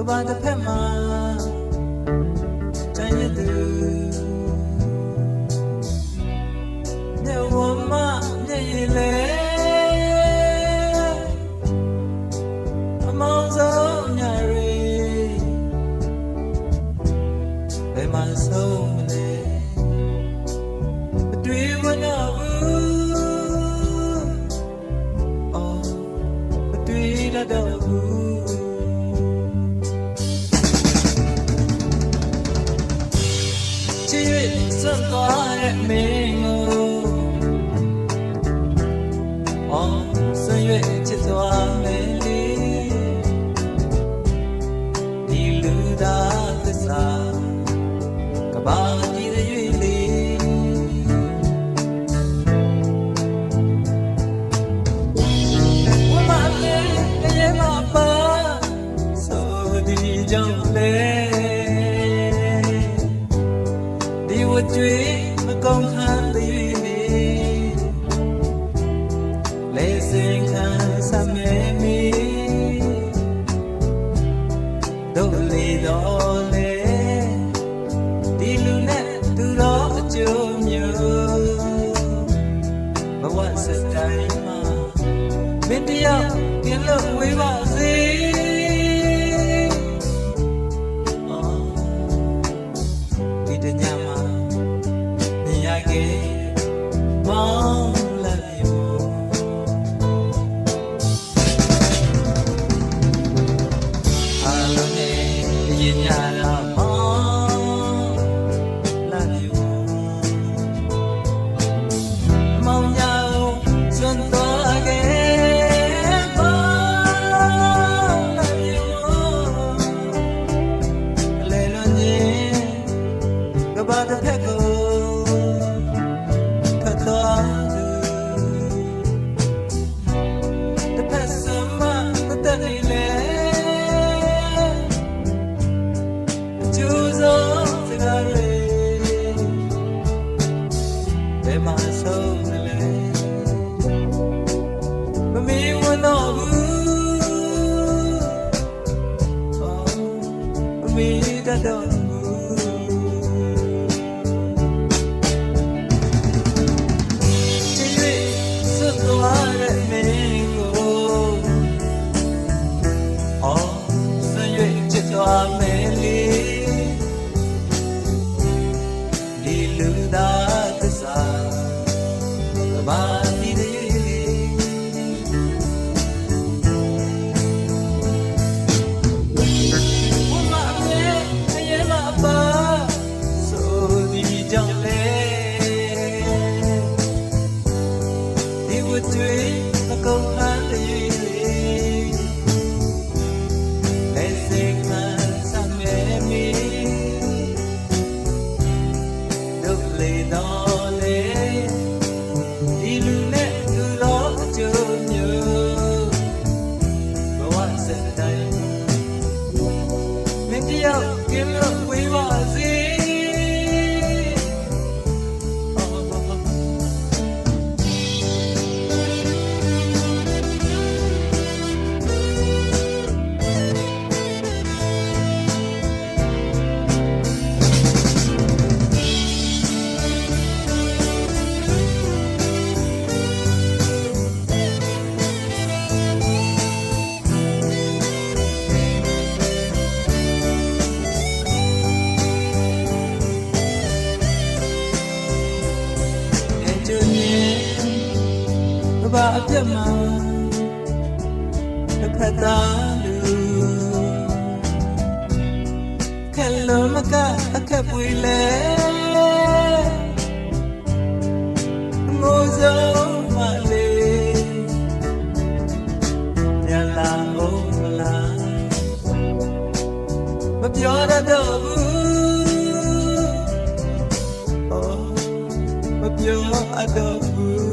Goodbye to Pema. ချစ်၍ဆွမ်းသွားတဲ့မင်းကို ဆံမြဲမီတို့လေတော့လေဒီလူနဲ့သူတော်အကျိုးမျိုးဘဝစတိုင်းမှာမင်းတယောက်ကင်းလို့ဝေးပါစေဒီတညမှာနေရခဲ့မောင် မြင်ရတာ dolor. အပြတ်မှာတစ်ဖက်သားလူခက်လုံးမကအခက်ပွေလဲငိုဆုံးမလေးရလာဟုတ်မလားမပြောရတော့ဘူးမပြောအပ်တော့ဘူး